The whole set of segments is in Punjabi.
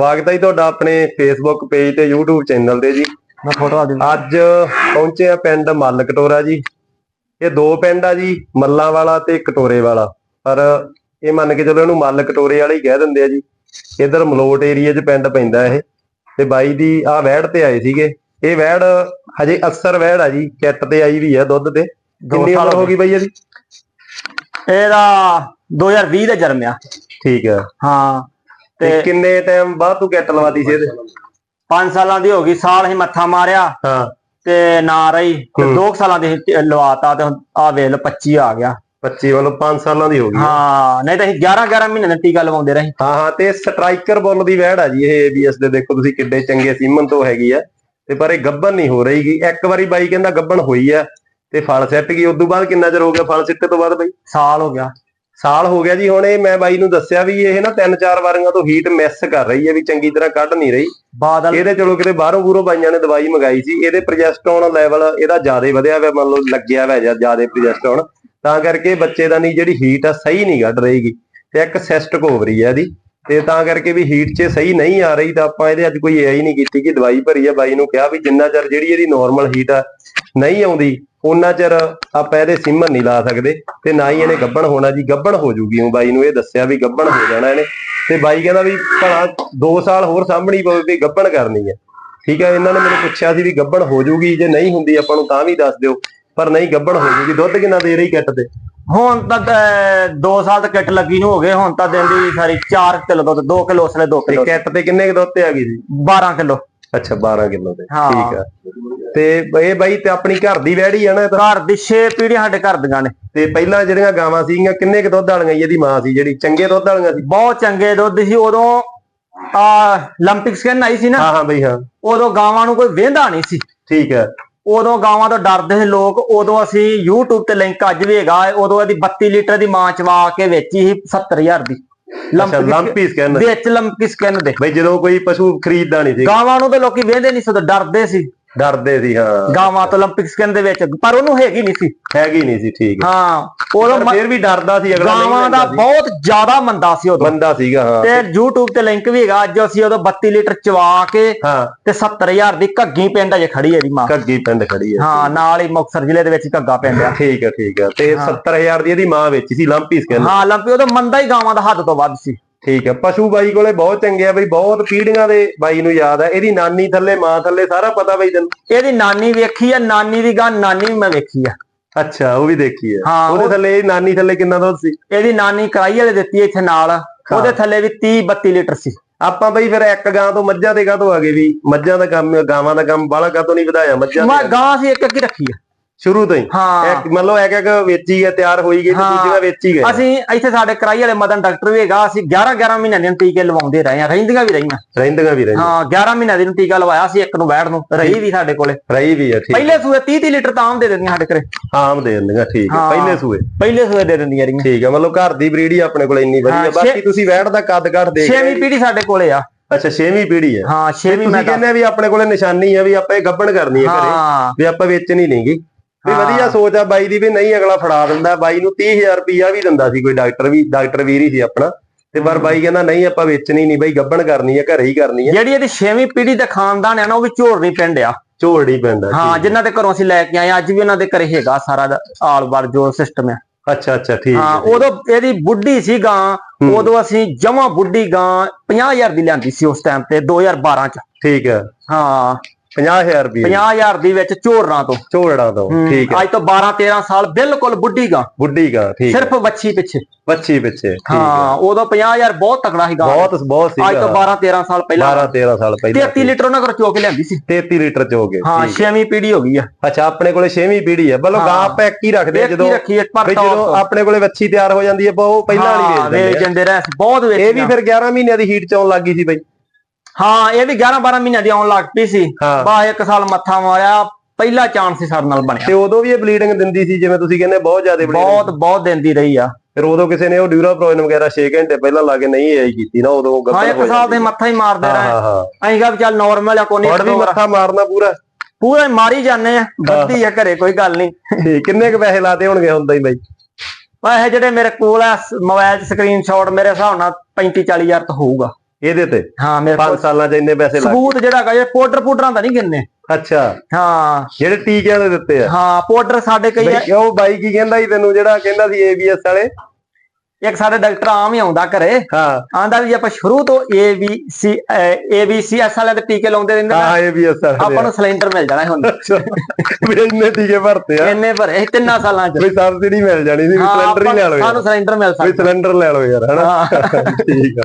ਸਵਾਗਤ ਹੈ ਜੀ ਤੁਹਾਡਾ ਆਪਣੇ ਫੇਸਬੁੱਕ ਪੇਜ ਤੇ YouTube ਚੈਨਲ ਤੇ ਜੀ। ਮੈਂ ਫੋਟੋ ਆ ਦਿੰਦਾ। ਅੱਜ ਪਹੁੰਚੇ ਆ ਪਿੰਡ ਮੱਲ ਕਟੋਰਾ ਜੀ। ਇਹ ਦੋ ਪਿੰਡ ਆ ਜੀ ਮੱਲਾਂ ਵਾਲਾ ਤੇ ਕਟੋਰੇ ਵਾਲਾ। ਪਰ ਇਹ ਮੰਨ ਕੇ ਚਲੋ ਇਹਨੂੰ ਮੱਲ ਕਟੋਰੇ ਵਾਲੇ ਹੀ ਕਹਿ ਦਿੰਦੇ ਆ ਜੀ। ਇਧਰ ਮਲੋਟ ਏਰੀਆ 'ਚ ਪਿੰਡ ਪੈਂਦਾ ਇਹ। ਤੇ ਬਾਈ ਦੀ ਆ ਵਹਿੜ ਤੇ ਆਏ ਸੀਗੇ। ਇਹ ਵਹਿੜ ਹਜੇ ਅਸਰ ਵਹਿੜ ਆ ਜੀ ਕਿੱਟ ਤੇ ਆਈ ਵੀ ਆ ਦੁੱਧ ਤੇ। ਕਿੰਨੀ ਸਾਲ ਉਮਰ ਹੋ ਹੋ ਗਈ ਬਾਈ ਇਹਦੀ? ਇਹਦਾ 2020 ਦਾ ਜਨਮ ਆ। ਠੀਕ ਆ। ਹਾਂ। ਤੇ ਤੇ ਕਿੰਨੇ ਟਾਈਮ ਬਾਅਦ ਤੂੰ ਕਿੱਟ ਲਵਾਤੀ ਸੀ ਇਹਦੇ? 5 ਸਾਲਾਂ ਦੀ ਹੋ ਗਈ ਸਾਲ ਹੀ ਮੱਥਾ ਮਾਰਿਆ। ਹਾਂ। ਤੇ ਨਾ ਰਹੀ ਤੇ ਹੂੰ। 2 ਸਾਲਾਂ ਦੀ ਲਵਾਤਾ ਤੇ ਆ ਵੇਲ 25 ਆ ਗਿਆ। 25 ਮਤਲਬ 5 ਸਾਲਾਂ ਦੀ ਹੋ ਗਈ। ਹਾਂ ਨਹੀਂ ਤਾਂ ਅਸੀਂ 11 11 ਮਹੀਨੇ ਦਾ ਟੀਕਾ ਲਵਾਉਂਦੇ ਰਹੇ। ਹਾਂ ਹਾਂ ਤੇ ਸਟ੍ਰਾਈਕਰ ਬੁੱਲ ਦੀ ਵਹਿੜ ਆ ਜੀ ਇਹ ਏਬੀਐਸ ਦੇ ਦੇਖੋ ਤੁਸੀਂ ਕਿੱਡੇ ਚੰਗੇ ਸੀਮਨ ਤੋਂ ਹੈਗੀ ਆ। ਤੇ ਪਰ ਇਹ ਗੱਬਨ ਨਹੀਂ ਹੋ ਰਹੀਗੀ ਇੱਕ ਵਾਰੀ ਬਾਈ ਕਹਿੰਦਾ ਗੱਬਨ ਹੋਈ ਆ ਤੇ ਫਲ ਸਿੱਟ ਗਈ ਉਦੋਂ ਬਾਅਦ ਕਿੰਨਾ ਚਿਰ ਹੋ ਗਿਆ ਫਲ ਸਿੱਟੇ ਤੋਂ ਬਾਅਦ ਬਾਈ? ਸਾਲ ਹੋ ਗਿਆ। ਸਾਲ ਹੋ ਗਿਆ ਜੀ ਹੁਣ ਇਹ ਮੈਂ ਬਾਈ ਨੂੰ ਦੱਸਿਆ ਵੀ ਇਹ ਨਾ ਤਿੰਨ ਚਾਰ ਵਾਰੀਆਂ ਤੋਂ ਹੀਟ ਮਿਸ ਕਰ ਰਹੀ ਹੈ ਵੀ ਚੰਗੀ ਤਰ੍ਹਾਂ ਕੱਢ ਨਹੀਂ ਰਹੀ। ਬਾਦਲ ਇਹਦੇ ਚਲੋ ਕਿਤੇ ਬਾਹਰੋਂ ਬੂਰੋਂ ਬਾਈਆਂ ਨੇ ਦਵਾਈ ਮੰਗਾਈ ਸੀ ਇਹਦੇ ਪ੍ਰੋਜੈਸਟਰੋਨ ਲੈਵਲ ਇਹਦਾ ਜ਼ਿਆਦਾ ਵਧਿਆ ਹੋਇਆ ਮੰਨ ਲਓ ਲੱਗਿਆ ਹੋਇਆ ਜ਼ਿਆਦਾ ਪ੍ਰੋਜੈਸਟਰੋਨ ਤਾਂ ਕਰਕੇ ਬੱਚੇਦਾਨੀ ਜਿਹੜੀ ਹੀਟ ਆ ਸਹੀ ਨਹੀਂ ਕੱਢ ਰਹੀਗੀ ਤੇ ਇੱਕ ਸਿਸਟਿਕ ਓਵਰੀ ਆ ਇਹਦੀ। ਤੇ ਤਾਂ ਕਰਕੇ ਵੀ ਹੀਟ 'ਚ ਸਹੀ ਨਹੀਂ ਆ ਰਹੀ ਤਾਂ ਆਪਾਂ ਇਹਦੇ ਅੱਜ ਕੋਈ ਇਹ ਨਹੀਂ ਕੀਤੀ ਕਿ ਦਵਾਈ ਭਰੀ ਆ। ਬਾਈ ਨੂੰ ਕਿਹਾ ਵੀ ਜਿੰਨਾ ਚਿਰ ਜਿਹੜੀ ਇਹਦੀ ਨਾਰਮਲ ਹੀਟ ਆ ਨਹੀਂ ਆਉਂਦੀ ਉਹਨਾਂ ਚਿਰ ਆਪਾਂ ਇਹਦੇ ਸਿਮਨ ਨਹੀਂ ਲਾ ਸਕਦੇ ਤੇ ਨਾ ਹੀ ਇਹਨੇ ਗੱਬਣ ਹੋਣਾ ਜੀ ਗੱਬਣ ਹੋ ਜੂਗੀ ਉਹ ਬਾਈ ਨੂੰ ਇਹ ਦੱਸਿਆ ਵੀ ਗੱਬਣ ਹੋ ਜਾਣਾ ਇਹਨੇ। ਤੇ ਬਾਈ ਕਹਿੰਦਾ ਵੀ ਭਲਾ 2 ਸਾਲ ਹੋਰ ਸਾਂਭਣੀ ਪਵੇ ਵੀ ਗੱਬਣ ਕਰਨੀ ਹੈ। ਠੀਕ ਹੈ ਇਹਨਾਂ ਨੇ ਮੈਨੂੰ ਪੁੱਛਿਆ ਸੀ ਵੀ ਗੱਬਣ ਹੋ ਜੂਗੀ ਜੇ ਨਹੀਂ ਹੁੰਦੀ ਆਪਾਂ ਨੂੰ ਤਾਂ ਵੀ ਦੱਸ ਦਿਓ ਪਰ ਨਹੀਂ ਗੱਬਣ ਹੋ ਜੂਗੀ। ਦੁੱਧ ਕਿੰਨਾ ਦੇ ਰਹੀ ਕਿੱਟ ਤੇ? ਹੁਣ ਤਾਂ 2 ਸਾਲ ਤੱਕ ਕਿੱਟ ਲੱਗੀ ਨੂੰ ਹੋ ਗਏ ਹੁਣ ਤਾਂ ਦਿੰਦੀ ਸਾਰੀ 4 ਕਿਲੋ ਦੁੱਧ 2 ਕਿਲੋ ਉਸਲੇ 2 ਤੇ ਕਿਲੋ ਕਿੱਟ ਤੇ ਕਿੰਨੇ ਕੁ ਦੁੱਧ ਤੇ ਆ ਗਈ ਸੀ 12 ਕਿਲੋ। ਅੱਛਾ 12 ਕਿਲੋ ਹਾਂ। ਠੀਕ ਆ। ਤੇ ਇਹ ਬਾਈ ਤੇ ਆਪਣੀ ਘਰ ਦੀ ਵੈੜੀ ਆ ਨਾ ਇਹ ਤਾਂ? ਘਰ ਦੀ 6 ਪੀੜ੍ਹੀਆਂ ਸਾਡੇ ਘਰ ਦੀਆਂ ਨੇ। ਤੇ ਪਹਿਲਾਂ ਜਿਹੜੀਆਂ ਗਾਵਾਂ ਸੀਗੀਆਂ ਕਿੰਨੇ ਕੁ ਦੁੱਧ ਵਾਲੀਆਂ ਸੀ? ਇਹਦੀ ਮਾਂ ਸੀ ਜਿਹੜੀ ਚੰਗੇ ਦੁੱਧ ਵਾਲੀਆਂ ਸੀ? ਬਹੁਤ ਚੰਗੇ ਦੁੱਧ ਸੀ ਉਦੋਂ ਆ ਲੰਪਿਕ ਸਕਿਨ ਆਈ ਸੀ ਨਾ ਹਾਂ ਹਾਂ ਬਈ ਹਾਂ। ਉਦੋਂ ਗਾਵਾਂ ਨੂੰ ਕੋਈ ਵੇਂਦਾ ਨਹੀਂ ਸੀ। ਠੀਕ ਹੈ ਉਦੋਂ ਗਾਵਾਂ ਤੋਂ ਡਰਦੇ ਸੀ ਲੋਕ ਉਦੋਂ ਅਸੀਂ YouTube ਤੇ ਲਿੰਕ ਅੱਜ ਵੀ ਹੈਗਾ ਹੈ, ਉਦੋਂ ਇਹਦੀ 32 ਲੀਟਰ ਦੀ ਮਾਂ ਚਵਾ ਕੇ ਵੇਚੀ ਸੀ 70000 ਦੀ। ਲੰਪੀ ਸਕੈਨ ਵਿੱਚ ਲੰਪੀ ਸਕਿਨ ਦੇ। ਬਈ ਜਦੋਂ ਕੋਈ ਪਸ਼ੂ ਖਰੀਦਦਾ ਨਹੀਂ ਸੀ। ਗਾਵਾਂ ਨੂੰ ਤਾਂ ਲੋਕੀ ਵੇਂਦੇ ਨਹੀਂ ਸੀ ਡਰਦੇ ਸੀ। ਡਰਦੇ ਸੀ ਹਾਂ। ਗਾਵਾਂ ਤੋਂ ਲੰਪਿਕ ਸਕਿਨ ਦੇ ਵਿੱਚ ਪਰ ਉਹਨੂੰ ਹੈਗੀ ਨਹੀਂ ਸੀ। ਹੈਗੀ ਨਹੀਂ ਸੀ ਠੀਕ ਹੈ। ਹਾਂ ਉਦੋਂ ਫਿਰ ਵੀ ਡਰਦਾ ਸੀ ਅਗਲਾ ਗਾਵਾਂ ਦਾ ਸੀ। ਬਹੁਤ ਜ਼ਿਆਦਾ ਮੰਦਾ ਸੀ ਉਦੋਂ। ਬੰਦਾ ਸੀਗਾ ਹਾਂ। ਤੇ YouTube ਤੇ ਲਿੰਕ ਵੀ ਹੈਗਾ ਅੱਜ ਅਸੀਂ ਉਦੋਂ 32 ਲੀਟਰ ਚਵਾ ਕੇ ਤੇ 70000 ਦੀ ਘੱਗੀ ਪਿੰਡ ਅਜੇ ਖੜੀ ਹੈ ਦੀ ਮਾਂ। ਘੱਗੀ ਪਿੰਡ ਖੜੀ ਹੈ। ਹਾਂ ਨਾਲ ਹੀ ਮੁਕਤਸਰ ਜ਼ਿਲ੍ਹੇ ਦੇ ਵਿੱਚ ਘੱਗਾ ਪਿੰਡ ਆ। ਠੀਕ ਹੈ ਠੀਕ ਹੈ। ਤੇ 70000 ਦੀ ਇਹਦੀ ਮਾਂ ਵੇਚੀ ਸੀ ਲੰਪੀ ਸਕੈਨ ਹਾਂ ਲੰਪੀ ਉਦੋਂ ਮੰਦਾ ਹੀ ਗਾਵਾਂ ਦਾ ਹੱਦ ਤੋਂ ਵੱਧ ਸੀ। ਠੀਕ ਹੈ ਪਸ਼ੂ ਬਾਈ ਕੋਲੇ ਬਹੁਤ ਚੰਗੇ ਆ ਬਈ ਬਹੁਤ ਪੀੜੀਆਂ ਦੇ ਬਾਈ ਨੂੰ ਯਾਦ ਆ ਇਹਦੀ ਨਾਨੀ ਥੱਲੇ ਮਾਂ ਥੱਲੇ ਸਾਰਾ ਪਤਾ ਬਈ ਤੈਨੂੰ। ਇਹਦੀ ਨਾਨੀ ਵੇਖੀ ਆ ਨਾਨੀ ਦੀ ਗਾਂ ਨਾਨੀ ਵੀ ਮੈਂ ਵੇਖੀ ਆ। ਅੱਛਾ ਉਹ ਵੀ ਦੇਖੀ ਹਾਂ, ਉਹਦੇ ਉਹ- ਥੱਲੇ ਇਹਦੀ ਨਾਨੀ ਥੱਲੇ ਕਿੰਨਾ ਦੁੱਧ ਸੀ? ਇਹਦੀ ਨਾਨੀ ਕਰਾਈ ਵਾਲੇ ਦਿੱਤੀ ਇੱਥੇ ਨਾਲ। ਉਹਦੇ ਥੱਲੇ ਵੀ 30 32 ਲੀਟਰ ਸੀ। ਆਪਾਂ ਬਈ ਫਿਰ ਇੱਕ ਗਾਂ ਤੋਂ ਮੱਝਾਂ ਤੇ ਕਾਹਤੋਂ ਆ ਗਏ ਵੀ? ਮੱਝਾਂ ਦਾ ਕੰਮ ਗਾਵਾਂ ਦਾ ਕੰਮ ਬਾਹਲਾ ਕਾਹਤੋਂ ਨਹੀਂ ਵਧਾਇਆ ਮੱਝਾਂ ਮੈਂ ਤੇ ਗਾਂ ਸੀ ਇੱਕ ਇੱਕ ਰੱਖੀ ਆ। ਸ਼ੁਰੂ ਤੋਂ ਹੀ। ਹਾਂ। ਇੱਕ ਮਤਲਬ ਇੱਕ ਇੱਕ ਵੇਚੀ ਹੈ ਤਿਆਰ ਹੋਈ ਗਈ ਤੇ ਹਾਂ। ਦੂਜੀਆਂ ਵੇਚੀ ਗਏ। ਅਸੀਂ ਇੱਥੇ ਸਾਡੇ ਕਰਾਈ ਵਾਲੇ ਮਦਨ ਡਾਕਟਰ ਵੀ ਹੈਗਾ ਅਸੀਂ 11 11 ਮਹੀਨਿਆਂ ਦੇ ਟੀਕੇ ਲਵਾਉਂਦੇ ਰਹੇ ਆ ਰਹਿੰਦੀਆਂ ਵੀ ਰਹੀਆਂ। ਰਹਿੰਦੀਆਂ ਵੀ ਰਹੀਆਂ। ਹਾਂ 11 ਮਹੀਨਿਆਂ ਦੀ ਨੂੰ ਟੀਕਾ ਲਵਾਇਆ ਸੀ ਇੱਕ ਨੂੰ ਬੈਠ ਨੂੰ ਰਹੀ ਵੀ ਸਾਡੇ ਕੋਲੇ। ਰਹੀ ਵੀ ਹੈ ਠੀਕ ਪਹਿਲੇ ਸੂਏ 30 30 ਲੀਟਰ ਤਾਂ ਆਮ ਦੇ ਦਿੰਦੀਆਂ ਸਾਡੇ ਘਰੇ। ਆਮ ਦੇ ਦਿੰਦੀਆਂ ਠੀਕ ਹੈ ਹਾਂ। ਪਹਿਲੇ ਸੂਏ। ਪਹਿਲੇ ਸੂਏ ਦੇ ਦਿੰਦੀਆਂ ਰਹੀਆਂ। ਠੀਕ ਹੈ ਮਤਲਬ ਘਰ ਦੀ ਬਰੀਡ ਹੀ ਆਪਣੇ ਕੋਲ ਇੰਨੀ ਵਧੀਆ। ਹਾਂ, ਬਾਕੀ ਤੁਸੀਂ ਵੈੜ ਦਾ ਕੱਦ ਕੱਟ ਦੇਖ ਛੇਵੀਂ ਪੀੜ੍ਹੀ ਸਾਡੇ ਕੋਲੇ ਆ। ਅੱਛਾ ਛੇਵੀਂ ਪੀੜ੍ਹੀ ਹੈ ਹਾਂ ਛੇਵੀਂ ਤੁਸੀਂ ਮੈਂ ਕਹਿੰਦੇ ਆ ਵੀ ਆਪਣੇ ਕੋਲੇ ਨਿਸ਼ਾਨੀ ਹੈ ਵੀ ਆਪਾਂ ਇਹ ਗੱਬਣ ਕਰਨੀ ਹੈ ਘਰੇ ਹਾਂ। ਵੀ ਆਪਾਂ ਵੇਚਣੀ ਨਹੀਂਗੀ ਵੀ ਹਾਂ। ਵਧੀਆ ਸੋਚ ਆ ਬਾਈ ਦੀ ਵੀ ਨਹੀਂ ਅਗਲਾ ਫੜਾ ਦਿੰਦਾ ਬਾਈ ਨੂੰ 30000 ਰੁਪਈਆ ਵੀ ਦਿੰਦਾ ਸੀ ਕੋਈ ਡਾਕਟਰ ਵੀ ਡਾਕਟਰ ਵੀਰ ਹੀ ਸੀ ਆਪਣਾ। ਤੇ ਪਰ ਬਾਈ ਕਹਿੰਦਾ ਨਹੀਂ ਆਪਾਂ ਵੇਚਣੀ ਨਹੀਂ ਬਾਈ ਗੱਬਣ ਕਰਨੀ ਹੈ ਘਰੇ ਹੀ ਕਰਨੀ ਹੈ ਜਿਹੜੀ ਇਹਦੀ ਛੇਵੀਂ ਪੀੜ੍ਹੀ ਦਾ ਖਾਨਦਾਨ ਹੈ ਨਾ ਉਹ ਵੀ ਝੋਰਨੀ ਪਿੰਡ ਆ। ਝੋਲੜੀ ਪੈਂਦਾ ਹਾਂ ਜਿਨ੍ਹਾਂ ਦੇ ਘਰੋਂ ਅਸੀਂ ਲੈ ਕੇ ਆਏ ਅੱਜ ਵੀ ਉਹਨਾਂ ਦੇ ਘਰੇ ਹੈਗਾ ਸਾਰਾ ਆਲ ਬਾਰ ਜੋ ਸਿਸਟਮ ਆ। ਅੱਛਾ ਅੱਛਾ ਠੀਕ ਹਾਂ ਹੈ ਉਦੋਂ ਇਹਦੀ ਬੁੱਢੀ ਸੀ ਗਾਂ ਉਦੋਂ ਅਸੀਂ ਜਮਾ ਬੁੱਢੀ ਗਾਂ 50000 ਦੀ ਲਿਆਂਦੀ ਸੀ ਉਸ ਟਾਈਮ ਤੇ 2012 ਚ। ਠੀਕ ਹੈ ਹਾਂ। 50000 ਰੁਪਏ 50000 ਦੀ ਵਿੱਚ ਝੋਰਨਾ ਤੋਂ ਝੋਲੜਾ ਤੋਂ ਠੀਕ ਹੈ। ਅੱਜ ਤੋਂ 12 13 ਸਾਲ ਬਿਲਕੁਲ ਬੁੱਢੀ ਗਾਂ। ਬੁੱਢੀ ਗਾ ਠੀਕ ਸਿਰਫ ਬੱਚੀ ਪਿੱਛੇ। ਬੱਚੀ ਪਿੱਛੇ ਹੈ। ਉਦੋਂ 50000 ਬਹੁਤ ਤਕੜਾ ਸੀ ਗਾਂ ਬਹੁਤ ਬਹੁਤ ਅੱਜ ਤੋਂ ਸੀਗਾ 12 13 ਸਾਲ ਪਹਿਲਾਂ। 12 13 ਸਾਲ ਪਹਿਲਾਂ 33 ਲੀਟਰ ਉਹਨਾਂ ਘਰੋਂ ਚੋ ਕੇ ਲਿਆਂਦੀ ਸੀ। 33 ਲੀਟਰ ਚ ਹੋ ਗਏ ਹਾਂ। ਠੀਕ। ਛੇਵੀਂ ਪੀੜ੍ਹੀ ਹੋ ਗਈ ਆ। ਅੱਛਾ ਆਪਣੇ ਕੋਲੇ 6ਵੀਂ ਪੀੜ੍ਹੀ ਹੈ ਮਤਲਬ ਗਾਂ। ਆਪਾਂ ਇੱਕ ਹੀ ਰੱਖਦੇ ਜਦੋਂ ਰੱਖੀ ਇੱਕ ਪਰ ਵੀ ਤੌਰ ਜਦੋਂ। ਆਪਣੇ ਕੋਲੇ ਵੱਛੀ ਤਿਆਰ ਹੋ ਜਾਂਦੀ ਹੈ ਉਹ ਪਹਿਲਾਂ ਵਾਲੀ ਹਾਂ, ਵੇਚ ਦਿੰਦੇ ਵੇਚ ਆ। ਜਾਂਦੇ ਰਹੇ ਬਹੁਤ ਵੇਚ ਇਹ ਵੀ ਫਿਰ 11 ਮਹੀਨਿਆਂ ਦੀ ਹੀਟ ਚ ਲੱਗੀ ਸੀ ਬਈ। ਹਾਂ ਇਹ ਵੀ 11 12 ਮਹੀਨਿਆਂ ਦੀ ਆਉਣ ਲੱਗ ਪਈ ਸੀ। ਹਾਂ। ਬਾ ਇੱਕ ਸਾਲ ਮੱਥਾ ਮਾਰਿਆ ਪਹਿਲਾ ਚਾਂਸ ਸੀ ਸਾਡੇ ਨਾਲ ਬਣਿਆ। ਤੇ ਉਦੋਂ ਵੀ ਇਹ ਬਲੀਡਿੰਗ ਦਿੰਦੀ ਸੀ ਜਿਵੇਂ ਤੁਸੀਂ ਕਹਿੰਦੇ ਬਹੁਤ ਜ਼ਿਆਦਾ bleeding ਬਹੁਤ ਬਹੁਤ ਦਿੰਦੀ ਰਹੀ ਆ। ਫਿਰ ਉਦੋਂ ਕਿਸੇ ਨੇ ਉਹ ਡਿਊਰਾਪ੍ਰੋਇਨ ਵਗੈਰਾ 6 ਘੰਟੇ ਪਹਿਲਾਂ ਲਾ ਕੇ ਨਹੀਂ ਆਈ ਕੀਤੀ ਨਾ ਉਦੋਂ ਉਹ ਹਾਂ ਇੱਕ ਸਾਲ ਦੇ ਜਾਂਦੀ ਮੱਥਾ ਹੀ ਮਾਰਦੇ ਹਾਂ ਰਹੇ। ਹਾਂ ਹਾਂ। ਅਸੀਂ ਕਿਹਾ ਵੀ ਚੱਲ ਨਾਰਮਲ ਆ ਕੋਈ ਹੁਣ ਵੀ ਨਹੀਂ ਮੱਥਾ ਮਾਰਨਾ ਪੂਰਾ। ਪੂਰਾ ਹੀ ਮਾਰੀ ਜਾਂਦੇ ਆ ਬੱਦੀ ਆ ਘਰੇ ਕੋਈ ਗੱਲ ਨਹੀਂ ਤੇ ਕਿੰਨੇ ਕੁ ਪੈਸੇ ਲਾਤੇ ਹੋਣਗੇ ਹੁੰਦਾ ਹੀ ਬਈ? ਇਹ ਜਿਹੜੇ ਮੇਰੇ ਕੋਲ ਆ ਮੋਬਾਈਲ ਸਕਰੀਨਸ਼ਾਟ ਮੇਰੇ ਹਿਸਾਬ ਨਾਲ 35 40 ਹਜ਼ਾਰ ਤਾਂ ਹੋਊਗਾ। ਇਹਦੇ ਤੇ? ਹਾਂ ਮੇਰੇ ਕੋਲ 5 ਸਾਲਾਂ ਚ ਇੰਨੇ ਪੈਸੇ ਲੱਗ ਸਬੂਤ ਜਿਹੜਾ ਹੈਗਾ ਇਹ ਪਾਊਡਰ ਪੂਡਰਾਂ ਦਾ ਨਹੀਂ ਗਿਣਨੇ। ਅੱਛਾ। ਹਾਂ। ਜਿਹੜੇ ਟੀਕਿਆਂ ਦੇ ਦਿੱਤੇ ਆ? ਹਾਂ ਪਾਊਡਰ ਸਾਡੇ ਕਈ ਬਈ ਉਹ ਬਾਈ ਕੀ ਕਹਿੰਦਾ ਸੀ ਤੈਨੂੰ ਜਿਹੜਾ ਕਹਿੰਦਾ ਸੀ ਏਬੀਐਸ ਵਾਲੇ? ਇੱਕ ਸਾਡੇ ਡਾਕਟਰ ਆਮ ਹੀ ਆਉਂਦਾ ਘਰੇ। ਹਾਂ। ਆਂਦਾ ਵੀ ਆਪਾਂ ਸ਼ੁਰੂ ਤੋਂ A B C A B C S ਵਾਲੇ ਦੇ ਟੀਕੇ ਲਾਉਂਦੇ ਰਹਿੰਦੇ ਹਾਂ ਨਾ ਏਬੀਐਸ ਵਾਲੇ ਆਪਾਂ ਨੂੰ ਸਿਲੰਡਰ ਮਿਲ ਜਾਣਾ ਹੁਣ। ਵੀ ਇੰਨੇ ਟੀਕੇ ਭਰਤੇ ਆ। ਇੰਨੇ ਭਰੇ ਤਿੰਨਾਂ ਸਾਲਾਂ ਚ। ਵੀ ਸਬਸਿਡੀ ਮਿਲ ਜਾਣੀ ਸੀ ਵੀ ਸਿਲੰਡਰ ਹੀ ਲੈ ਲਓ ਸਾਨੂੰ ਸਿਲੰਡਰ ਮਿਲ ਵੀ ਸਕਦਾ। ਸਿਲੰਡਰ ਲੈ ਲਓ ਯਾਰ ਹਨਾ? ਠੀਕ ਆ।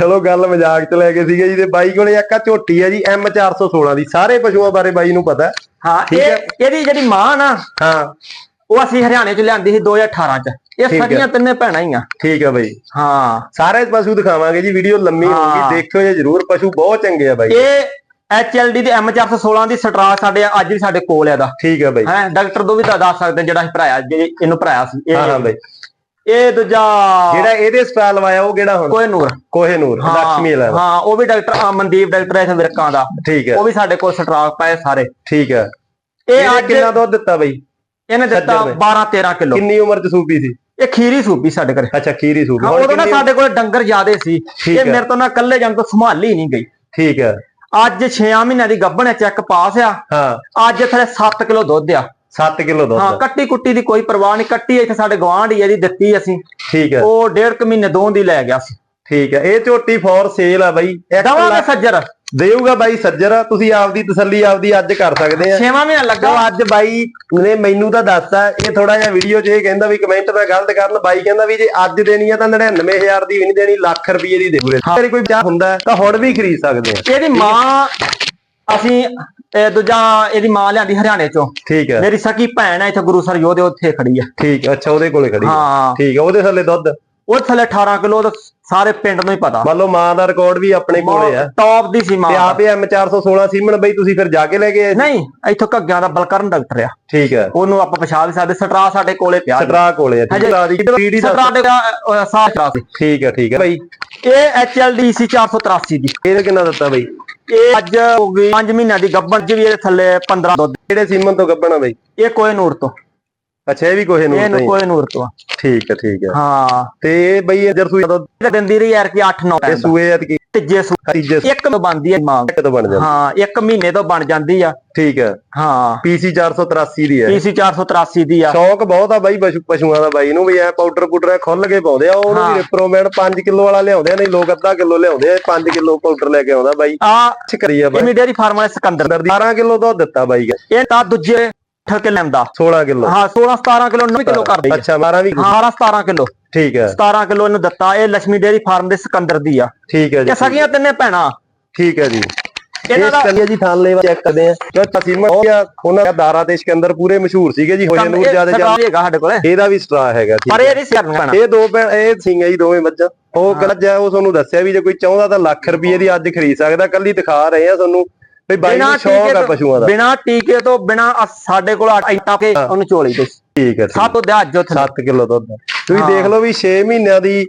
ਚਲੋ ਗੱਲ ਮਜ਼ਾਕ ਚ ਲੈ ਕੇ ਸੀਗੇ ਜੀ ਤੇ ਬਾਈ ਕੋਲੇ ਇੱਕ ਆ ਝੋਟੀ ਆ ਜੀ M416 ਦੀ। ਸਾਰੇ ਪਸ਼ੂਆਂ ਬਾਰੇ ਬਾਈ ਨੂੰ ਪਤਾ। ਹੈ। ਇਹ ਇਹਦੀ ਜਿਹੜੀ ਮਾਂ ਨਾ ਹਾਂ। ਉਹ ਅਸੀਂ ਹਰਿਆਣੇ ਚ ਲਿਆਂਦੀ ਸੀ 2018 ਚ। ਇਹ ਹੈ। ਸਾਡੀਆਂ ਤਿੰਨੇ ਭੈਣਾਂ ਹੀ ਆ। ਠੀਕ ਆ ਬਾਈ। ਹਾਂ। ਸਾਰੇ ਪਸ਼ੂ ਦਿਖਾਵਾਂਗੇ ਜੀ ਵੀਡੀਓ ਲੰਮੀ ਹਾਂ। ਹੋਊਗੀ ਦੇਖਿਓ ਜੇ ਜਰੂਰ ਪਸ਼ੂ ਬਹੁਤ ਚੰਗੇ ਆ ਬਾਈ। ਇਹ ਐਚਐਲਡੀ ਦੀ M416 ਦੀ ਸਟਰਾ ਸਾਡੇ ਅੱਜ ਵੀ ਸਾਡੇ ਕੋਲ ਹੈ ਦਾ ਠੀਕ ਆ ਬਾਈ। ਹੈ ਡਾਕਟਰ ਤੋਂ ਵੀ ਤਾਂ ਦੱਸ ਸਕਦੇ ਜਿਹੜਾ ਅਸੀਂ ਭਰਾਇਆ ਜੇ ਇਹਨੂੰ ਭਰਾਇਆ ਸੀ। ਇਹ- ਹਾਂ ਹਾਂ ਬਾਈ। ਇਹ ਦੂਜਾ ਜਿਹੜਾ ਇਹਦੇ ਸਟਾਈਲ ਲਵਾਇਆ ਉਹ ਕਿਹੜਾ ਹੁਣ? ਕੋਹੇਨੂਰ। ਹਾਂ, ਲక్ష్ਮੀ ਵਾਲਾ। ਹਾਂ ਉਹ ਵੀ ਡਾਕਟਰ ਆ, ਮਨਦੀਪ ਡਾਕਟਰ ਹੈ ਇੱਥੇ ਵਿਰਕਾਂ ਦਾ। ਠੀਕ ਹੈ। ਉਹ ਵੀ ਸਾਡੇ ਕੋਲ ਸਟਰਾਕ ਪਏ ਸਾਰੇ। ਠੀਕ ਹੈ। ਇਹ ਅੱਜ ਕਿੰਨਾ ਦੁੱਧ ਦਿੱਤਾ ਬਾਈ? ਇਹਨੇ ਦਿੱਤਾ ਸੱਜਰ ਨੇ। 12 13 ਕਿਲੋ। ਕਿੰਨੀ ਉਮਰ ਚ ਸੂਪੀ ਸੀ? ਇਹ ਖੀਰੀ ਸੂਬੀ ਸਾਡੇ ਘਰੇ। ਅੱਛਾ ਖੀਰੀ ਸੂਪੀ। ਹਾਂ ਉਦੋਂ ਨਾ ਕਿੰਨੀ- ਸਾਡੇ ਕੋਲ ਡੰਗਰ ਜ਼ਿਆਦੇ ਸੀ। ਠੀਕ ਇਹ ਹੈ। ਮੇਰੇ ਤੋਂ ਨਾ ਇਕੱਲੇ ਜੰਗ ਤੋਂ ਸੰਭਾਲੀ ਨਹੀਂ ਗਈ। ਠੀਕ ਹੈ। ਅੱਜ 6 ਮਹੀਨਿਆਂ ਦੀ ਗੱਭਣ ਹੈ ਚੈੱਕ ਪਾਸ ਆ। ਹਾਂ। ਅੱਜ ਥਲੇ 7 ਕਿਲੋ ਦੁੱਧ ਆ। 7 ਕਿਲੋ ਹਾਂ ਦੁੱਧ ਕੱਟੀ ਕੁੱਟੀ ਦੀ ਕੋਈ ਪਰਵਾਹ ਨਹੀਂ। ਕੱਟੀ ਇੱਥੇ ਸਾਡੇ ਗਵਾਂਢ ਹੀ ਇਹਦੀ ਦਿੱਤੀ ਅਸੀਂ। ਠੀਕ ਹੈ। ਉਹ ਡੇਢ ਕੁ ਮਹੀਨੇ ਦੋ ਦੀ ਲੈ ਗਿਆ ਸੀ। ਠੀਕ ਹੈ ਇਹ ਝੋਟੀ ਫੋਰ ਸੇਲ ਆ ਬਾਈ। ਦਵਾਂਗੇ ਸੱਜਰ। ਦੇਊਗਾ ਬਾਈ ਸੱਜਰ ਤੁਸੀਂ ਆਪਦੀ ਤਸੱਲੀ ਆਪਦੀ ਅੱਜ ਕਰ ਸਕਦੇ ਆ। 6 ਮਹੀਨਾ ਲੱਗਾ। ਅੱਜ ਬਾਈ ਨੇ ਮੈਨੂੰ ਤਾਂ ਦੱਸਤਾ ਇਹ ਥੋੜਾ ਜਿਹਾ ਵੀਡੀਓ 'ਚ ਇਹ ਕਹਿੰਦਾ ਵੀ ਕਮੈਂਟ ਨਾ ਗਲਤ ਕਰਨ ਬਾਈ ਕਹਿੰਦਾ ਵੀ ਜੇ ਅੱਜ ਦੇਣੀ ਆ ਤਾਂ 99000 ਦੀ ਵੀ ਨਹੀਂ ਦੇਣੀ ਲੱਖ ਰੁਪਏ ਦੀ ਦੇ ਪੂਰੇ। ਤੇਰੀ ਕੋਈ ਚਾਹ ਹੁੰਦਾ ਤਾਂ ਹੁਣ ਵੀ ਖਰੀਦ ਸਕਦੇ ਆ। ਇਹਦੀ ਮਾਂ ਅਸੀਂ ਇਹ ਦੂਜਾ ਇਹਦੀ ਮਾਂ ਲਿਆਂਦੀ ਹਰਿਆਣੇ ਚੋਂ। ਠੀਕ ਹੈ। ਮੇਰੀ ਸਕੀ ਭੈਣ ਹੈ ਇੱਥੇ ਗੁਰੂਸਰ ਯੋਧੇ ਉੱਥੇ ਖੜੀ ਆ। ਠੀਕ ਅੱਛਾ ਉਹਦੇ ਕੋਲੇ ਖੜੀ। ਹਾਂ। ਠੀਕ ਹੈ ਉਹਦੇ ਥੱਲੇ ਦੁੱਧ। ਉਹ ਥੱਲੇ 18 ਕਿਲੋ ਦਾ ਸਾਰੇ ਪਿੰਡ ਨੂੰ ਹੀ ਪਤਾ। ਮੰਨ ਲਓ ਮਾਂ ਦਾ ਰਿਕਾਰਡ ਵੀ ਆਪਣੇ ਕੋਲੇ ਆ। ਟੌਪ ਦੀ ਸੀ ਮਾਂ ਤੇ ਆਪੇ M416 ਸੀਮਨ ਬਈ ਤੁਸੀਂ ਫਿਰ ਜਾ ਕੇ ਲੈ ਕੇ ਆਏ? ਨਹੀਂ ਇੱਥੋਂ ਘੱਗਿਆਂ ਦਾ ਬਲਕਰਨ ਡਾਕਟਰ ਆ। ਠੀਕ ਹੈ ਉਹਨੂੰ ਆਪਾਂ ਪਛਾਣ ਵੀ ਸਕਦੇ ਸਟਰਾ ਸਾਡੇ ਕੋਲੇ ਪਿਆ ਸਟਰਾ ਕੋਲੇ ਆ ਹੈ ਦੀ ਦਾ ਸਟਰਾ ਦੇ ਸਾਹ ਸਟਰਾ ਸੀ। ਠੀਕ ਹੈ ਠੀਕ ਹੈ ਬਾਈ। ਇਹ ਐਚਐਲਡੀ ਸੀ 483 ਦੀ। ਇਹਨੇ ਕਿੰਨਾ ਦਿੱਤਾ ਬਾਈ? ਇਹ ਅੱਜ ਹੋ ਗਈ 5 ਮਹੀਨਿਆਂ ਦੀ ਵੀ ਇਹਦੇ ਥੱਲੇ 15 ਦੁੱਧ। ਕਿਹੜੇ ਸੀਮਨ ਤੋਂ ਗੱਬਣਾ ਬਾਈ? ਇਹ ਕੋਈ ਨੂਰ ਤੋਂ। ਅੱਛਾ ਇਹ ਵੀ ਕੋਹੇ ਨੂੰ ਇਹ ਕੋਈ ਨੂਰ ਤੋਂ ਆ। ਠੀਕ ਹੈ ਠੀਕ ਹੈ ਹਾਂ। ਤੇ ਇਹ ਬਈ ਇਹ ਜਦੋਂ ਇਹ ਦਿੰਦੀ ਰਹੀ ਯਾਰ ਕਿ 8 9 ਇਹ ਸੂਏ ਆ ਤੇ ਕੀ ਤੀਜੇ ਸੂ ਤੀਜੇ ਇੱਕ ਤੋਂ ਬਣਦੀ ਹੈ ਮਾਂ। ਸੂਏ ਤੋਂ ਬਣ ਜਾਂਦਾ। ਹਾਂ ਇੱਕ ਮਹੀਨੇ ਤੋਂ ਬਣ ਜਾਂਦੀ ਆ। ਠੀਕ ਹੈ ਹਾਂ। ਪੀਸੀ 483 ਦੀ ਹੈ ਪੀਸੀ 483 ਦੀ ਆ। ਸ਼ੌਕ ਬਹੁਤ ਆ ਬਾਈ ਪਸ਼ੂ ਪਸ਼ੂਆਂ ਦਾ ਬਾਈ ਨੂੰ ਵੀ ਐ ਪਾਊਡਰ ਪੂਡਰ ਖੁੱਲ ਕੇ ਪਾਉਂਦੇ ਆ। ਉਹਨੂੰ ਹਾਂ। ਵੀ ਰਿਪਰੋਮੈਂਟ 5 ਕਿਲੋ ਵਾਲਾ ਲਿਆਉਂਦੇ ਆ ਨਹੀਂ ਲੋਕ ਅੱਧਾ ਕਿਲੋ ਲਿਆਉਂਦੇ ਆ 5 ਕਿਲੋ ਪਾਊਡਰ ਲੈ ਕੇ ਆਉਂਦਾ ਬਾਈ। ਆ ਛਕਰੀ ਆ ਬਾਈ। ਇਮੀ ਡੇਰੀ ਫਾਰਮ ਵਾਲੇ ਸਿਕੰਦਰ। 12 ਕਿਲੋ ਦੁੱਧ ਦਿੱਤਾ ਬਾਈ। ਇਹ ਤਾਂ ਦੂਜੇ ਠਕੇ ਲੈਂਦਾ 16 ਕਿਲੋ। ਹਾਂ 16 17 ਕਿਲੋ 9 ਕਿਲੋ ਕਰ ਦਈ ਅੱਛਾ 12 ਵੀ ਹਾਂ 17 ਕਿਲੋ। ਠੀਕ ਹੈ। 17 ਕਿਲੋ ਇਹਨੂੰ ਦਿੱਤਾ ਇਹ ਲక్ష్ਮੀ ਡੇਰੀ ਫਾਰਮ ਦੇ ਸਿਕੰਦਰ ਦੀ ਆ। ਠੀਕ ਹੈ ਜੀ ਇਹ ਸਗੀਆਂ ਤਿੰਨੇ ਭੈਣਾਂ। ਠੀਕ ਹੈ ਜੀ। ਇਹਨਾਂ ਦਾ ਚੱਲਿਏ ਜੀ ਥਾਨ ਲੈਵਾ ਚੈੱਕ ਕਰਦੇ ਆ। ਜੋ ਤਸੀਮਾ ਹੋ ਉਹਨਾਂ ਦਾ ਦਾਰਾ ਤੇ ਸਿਕੰਦਰ ਪੂਰੇ ਮਸ਼ਹੂਰ ਸੀਗੇ ਜੀ ਹੋਏ ਨੂਰ ਜ਼ਿਆਦਾ ਸਰਦਾਰ ਹੈਗਾ ਸਾਡੇ ਕੋਲੇ। ਇਹਦਾ ਵੀ ਸਟਰਾ ਹੈਗਾ ਠੀਕ ਪਰ ਹੈ। ਇਹ ਨਹੀਂ ਸਿਆਣਾ ਇਹ ਦੋ ਇਹ ਸਿੰਘ ਜੀ ਦੋਵੇਂ ਮੱਝਾਂ। ਉਹ ਗੱਜ ਆ ਉਹ ਤੁਹਾਨੂੰ ਦੱਸਿਆ ਵੀ ਜੇ ਕੋਈ ਚਾਹੁੰਦਾ ਤਾਂ ਲੱਖ ਰੁਪਏ ਦੀ ਅੱਜ ਖਰੀਦ ਸਕਦਾ। ਕੱਲੀ ਦਿਖਾ ਰਹੇ ਆ ਤੁਹਾਨੂੰ। ਵੀ ਬਾਈ ਨੂੰ ਸ਼ੌਕ ਆ ਪਸ਼ੂਆਂ ਦਾ। ਬਿਨਾ ਟੀਕੇ ਤੋਂ ਬਿਨਾ ਸਾਡੇ ਕੋਲ ਆਟਾ ਕੇ ਉਹਨੂੰ ਚੋਲੀ ਦੇ ਠੀਕ ਹੈ ਸੱਤ ਤੋਂ ਦਿਹਾਜ ਜੋ 7 ਕਿਲੋ ਦੁੱਧ। ਤੁਸੀਂ। ਦੇਖ ਲਓ ਵੀ 6 ਮਹੀਨਿਆਂ ਦੀ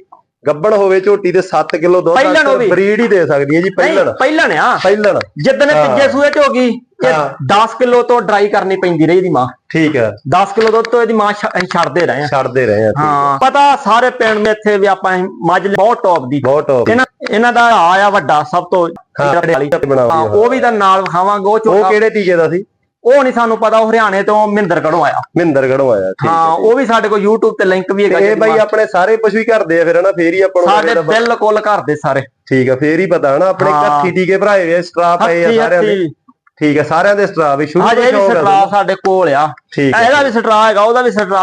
ਗੱਬਣ ਹੋਵੇ ਝੋਟੀ ਤੇ 7 ਕਿਲੋ ਦੁੱਧ ਹੋਵੇ। ਬਰੀਡ ਹੀ ਦੇ ਸਕਦੀ ਹੈ ਜੀ ਪਹਿਲਣ। ਪਹਿਲਣ ਆ। ਪਹਿਲਣ। ਜਿੱਦਣ। ਤੀਜੇ ਸੂਏ ਚ ਹੋ ਗਈ ਇਹ ਹਾਂ। 10 ਕਿਲੋ ਤੋਂ ਡਰਾਈ ਕਰਨੀ ਪੈਂਦੀ ਰਹੀ ਦੀ ਮਾਂ। ਠੀਕ ਹੈ। 10 ਕਿਲੋ ਦੁੱਧ ਤੋਂ ਇਹਦੀ ਮਾਂ ਛੱਡਦੇ ਰਹੇ ਆ। ਛੱਡਦੇ ਰਹੇ ਆ ਹਾਂ। ਪਤਾ ਸਾਰੇ ਪਿੰਡ ਦੇ ਇੱਥੇ ਵੀ ਆਪਾਂ ਮੱਝ ਬਹੁਤ ਟੌਪ ਦੀ। ਬਹੁਤ ਟੌਪ ਇਹਨਾਂ ਦਾ ਆਇਆ ਵੱਡਾ ਸਭ ਤੋਂ ਜਿਹੜੇ ਵਾਲੀ ਬਣਾਉਂਦੀ ਹਾਂ ਆ। ਉਹ ਵੀ ਤਾਂ ਨਾਲ ਵਿਖਾਵਾਂਗੇ ਉਹ ਉਹ ਛੋਟਾ ਕਿਹੜੇ ਟੀਕੇ ਦਾ ਸੀ? ਉਹ ਨਹੀਂ ਸਾਨੂੰ ਪਤਾ ਉਹ ਹਰਿਆਣੇ ਤੋਂ ਮਹਿੰਦਰਗੜ੍ਹੋਂ ਆਇਆ। ਮਹਿੰਦਰਗੜ੍ਹੋਂ ਆਇਆ ਠੀਕ ਹਾਂ ਉਹ ਵੀ ਸਾਡੇ ਕੋਲ YouTube ਤੇ ਲਿੰਕ ਵੀ ਹੈਗਾ ਇਹ ਬਾਈ ਆਪਣੇ ਸਾਰੇ ਪਸ਼ੂ ਹੀ ਕਰਦੇ ਆ ਫਿਰ ਹਨਾ? ਫੇਰ ਹੀ ਆਪਾਂ ਨੂੰ ਸਾਡੇ ਬਿਲਕੁਲ ਘਰ ਦੇ ਸਾਰੇ। ਠੀਕ ਆ ਫੇਰ ਹੀ ਪਤਾ ਹਨਾ? ਆਪਣੇ ਹਾਂ। ਹੱਥੀ ਟੀਕੇ ਭਰਾਏ ਹੋਏ ਸਟਰਾ ਪਏ ਆ ਹੱਥੀ ਸਾਰਿਆਂ ਦੇ। ਹੱਥੀ। ਠੀਕ ਆ ਸਾਰਿਆਂ ਦੇ ਸਟਰਾ ਵੀ ਸ਼ੁਰੂ ਹਾਂ ਤੋਂ ਇਹ ਵੀ ਸ਼ੌਕ ਆ ਸਟਰਾ ਸਾਡੇ ਕੋਲ ਆ। ਠੀਕ ਆ ਇਹਦਾ ਵੀ ਸਟਰਾ ਹੈਗਾ ਉਹਦਾ ਵੀ ਸਟਰਾ